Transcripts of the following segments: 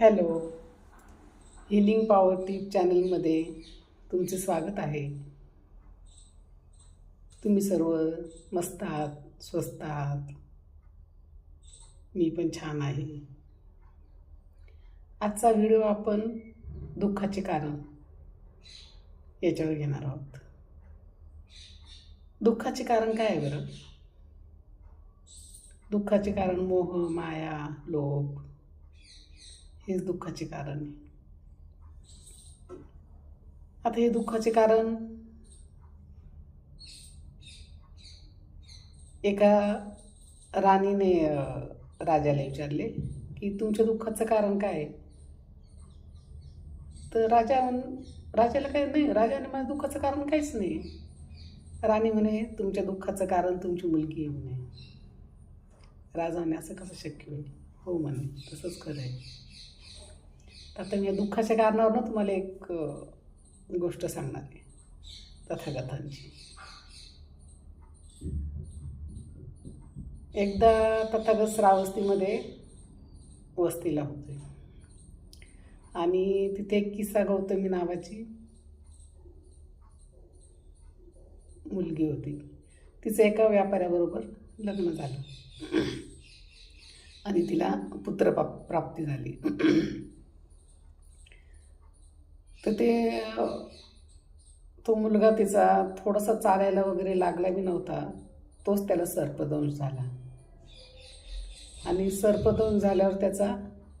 Hello. Healing power टीप चॅनलमध्ये तुमचे स्वागत आहे. तुम्ही सर्व मस्त आहात स्वस्त आहात? मी पण छान आहे. आजचा व्हिडिओ आपण दुःखाचे कारण याच्यावर घेणार आहोत. दुःखाचे कारण काय आहे बरं? दुःखाचे कारण मोह माया लोभ. हेच दुःखाचे कारण आहे. आता हे दुःखाचे कारण एका राणीने राजाला विचारले की तुमच्या दुःखाचं कारण काय आहे? तर राजा म्हण राजाला काय नाही राजाने माझ्या दुःखाचं कारण काहीच नाही. राणी म्हणे तुमच्या दुःखाचं कारण तुमची मुलगी आहे म्हणे. राजाने असं कसं शक्य होईल? हो म्हणे तसंच खरं आहे. आता मी या दुःखाच्या कारणावरनं तुम्हाला एक गोष्ट सांगणार आहे. तथागतांची एकदा तथागत श्रावस्तीमध्ये वस्तीला होते. आणि तिथे एक किस्सा गौतमी नावाची मुलगी होती. तिचं एका व्यापाऱ्याबरोबर लग्न झालं. आणि तिला पुत्र प्राप्ती झाली. तर ते तो मुलगा तिचा थोडासा चालायला वगैरे लागला बी नव्हता. तोच त्याला सर्पदंश झाला. आणि सर्पदंश झाल्यावर त्याचा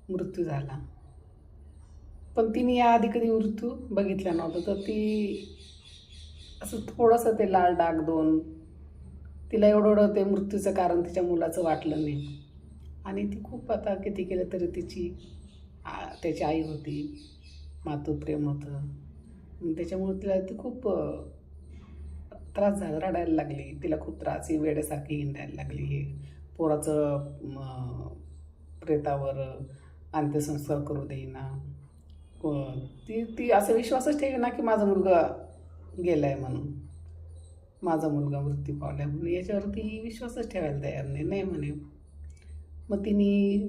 मृत्यू झाला. पण तिने याआधी कधी मृत्यू बघितला नव्हता. तर ती असं थोडंसं ते लाल डाग दोन तिला एवढं एवढं ते मृत्यूचं कारण तिच्या मुलाचं वाटलं नाही. आणि ती खूप आता किती केलं तरी तिची आ- त्याची आई होती. मातृप्रेम होतं. त्याच्यामुळे तिला ती खूप त्रास झाला रडायला लागली. तिला खूप त्रास ही वेड्यासारखी हिंडायला लागली हे पोराचं प्रेतावर अंत्यसंस्कार करू देईना. ती ती असं विश्वासच ठेवी की माझा मुलगा गेला आहे म्हणून. माझा मुलगा मृत्यू पावला आहे म्हणून. याच्यावरती विश्वासच ठेवायला तयार नाही नाही म्हणे. मग तिने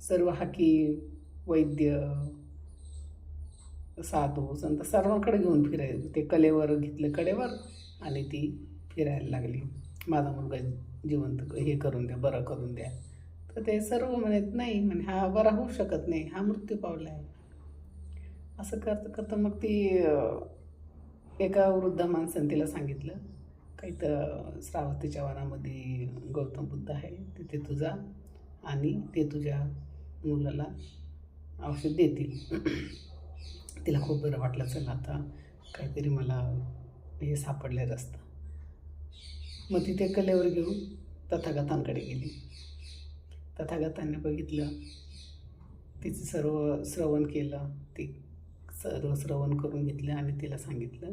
सर्व हाकी वैद्य साधू संत सर्वांकडे घेऊन फिरायचं ते कलेवर घेतलं कलेवर आणि ती फिरायला लागली. माझा मुलगा जिवंत हे करून द्या बरं करून द्या. तर ते सर्व म्हणत नाही म्हणे हा बरा होऊ शकत नाही हा मृत्यू पावला आहे. असं करतं करता मग ती एका वृद्ध माणसाने तिला सांगितलं काही तर श्रावतीच्या वनामध्ये गौतम बुद्ध आहे तिथे तुझा आणि ते तुझ्या मुलाला औषध देतील. तिला खूप बरं वाटलं चला आता काहीतरी मला हे सापडले रस्ता. मग ती ते कलेवर घेऊन तथागतांकडे गेली. तथागतांनी बघितलं तिचं सर्व श्रवण केलं ती सर्व श्रवण करून घेतलं आणि तिला सांगितलं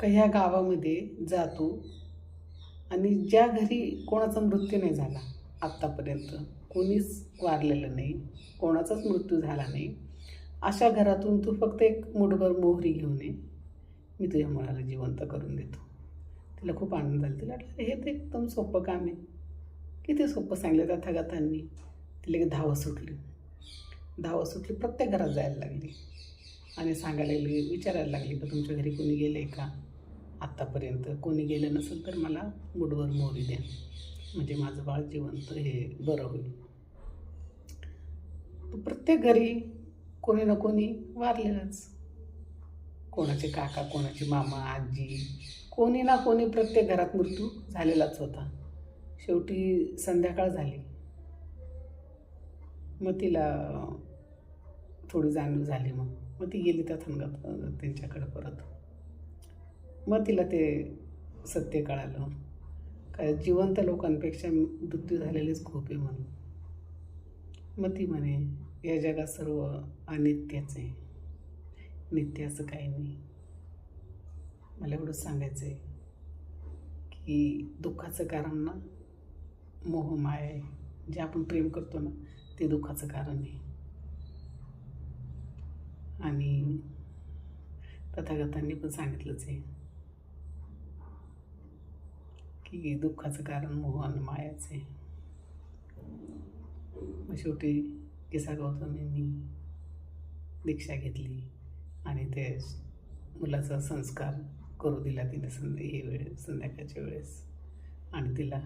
का ह्या गावामध्ये जा तू आणि ज्या घरी कोणाचा मृत्यू नाही झाला आत्तापर्यंत कोणीच वारलेलं नाही कोणाचाच मृत्यू झाला नाही अशा घरातून तू फक्त एक मुठभर मोहरी घेऊन ये. मी तुझ्या मुलाला जिवंत करून देतो. तिला खूप आनंद झाला. तिला वाटलं हे तर एकदम सोपं काम आहे. किती सोपं सांगलं तथागतांनी तिला एक धावं सुटली. धावं सुटली प्रत्येक घरात जायला लागली. आणि सांगायला लागली विचारायला लागली का तुमच्या घरी कोणी गेलं आहे का? आत्तापर्यंत कोणी गेलं नसेल तर मला मुठभर मोहरी द्या. म्हणजे माझं बाळ जिवंत हे बरं होईल. प्रत्येक घरी कोणी ना कोणी वारलेलंच. कोणाचे काका कोणाचे मामा आजी कोणी ना कोणी प्रत्येक घरात मृत्यू झालेलाच होता. शेवटी संध्याकाळ झाली. मग तिला थोडी जाणीव झाली मग. मग ती गेली त्या थंगात त्यांच्याकडे परत. मग तिला ते सत्य कळालं. काय जिवंत लोकांपेक्षा मृत्यू झालेलेच खूप आहे म्हणून. मग ती म्हणे या जगात सर्व अनित्यच आहे. नित्याचं काही नाही. मला एवढंच सांगायचं आहे की दुःखाचं कारण ना मोह माया आहे. जे आपण प्रेम करतो ना ते दुःखाचं कारण आहे. आणि तथागतांनी पण सांगितलंच आहे की दुःखाचं कारण मोह आणि मायाचं आहे. मग शेवटी किसा गौतमींनी दीक्षा घेतली आणि ते मुलाचा संस्कार करू दिला तिने संध्या हे वेळ संध्याकाळच्या वेळेस. आणि तिला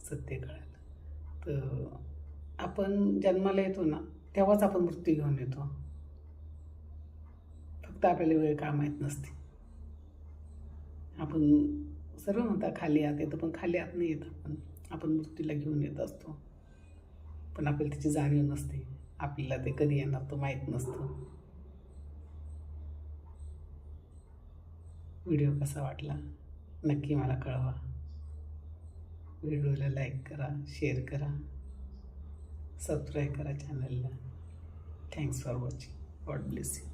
सत्य कळालं. तर आपण जन्माला येतो ना तेव्हाच आपण मृत्यू घेऊन येतो. फक्त आपल्याला वेळ का माहीत नसते. आपण सर्व म्हणता खाली आत येतं पण खाली आत नाही येत आपण. आपण मृत्यूला घेऊन येत असतो. पण आपल्याला त्याची जाणीव नसते. आपल्याला ते कधी येणार तो माहीत नसतो. व्हिडिओ कसा वाटला? नक्की मला कळवा. व्हिडिओला लाईक करा शेअर करा. सबस्क्राईब करा चॅनलला thanks for watching God bless you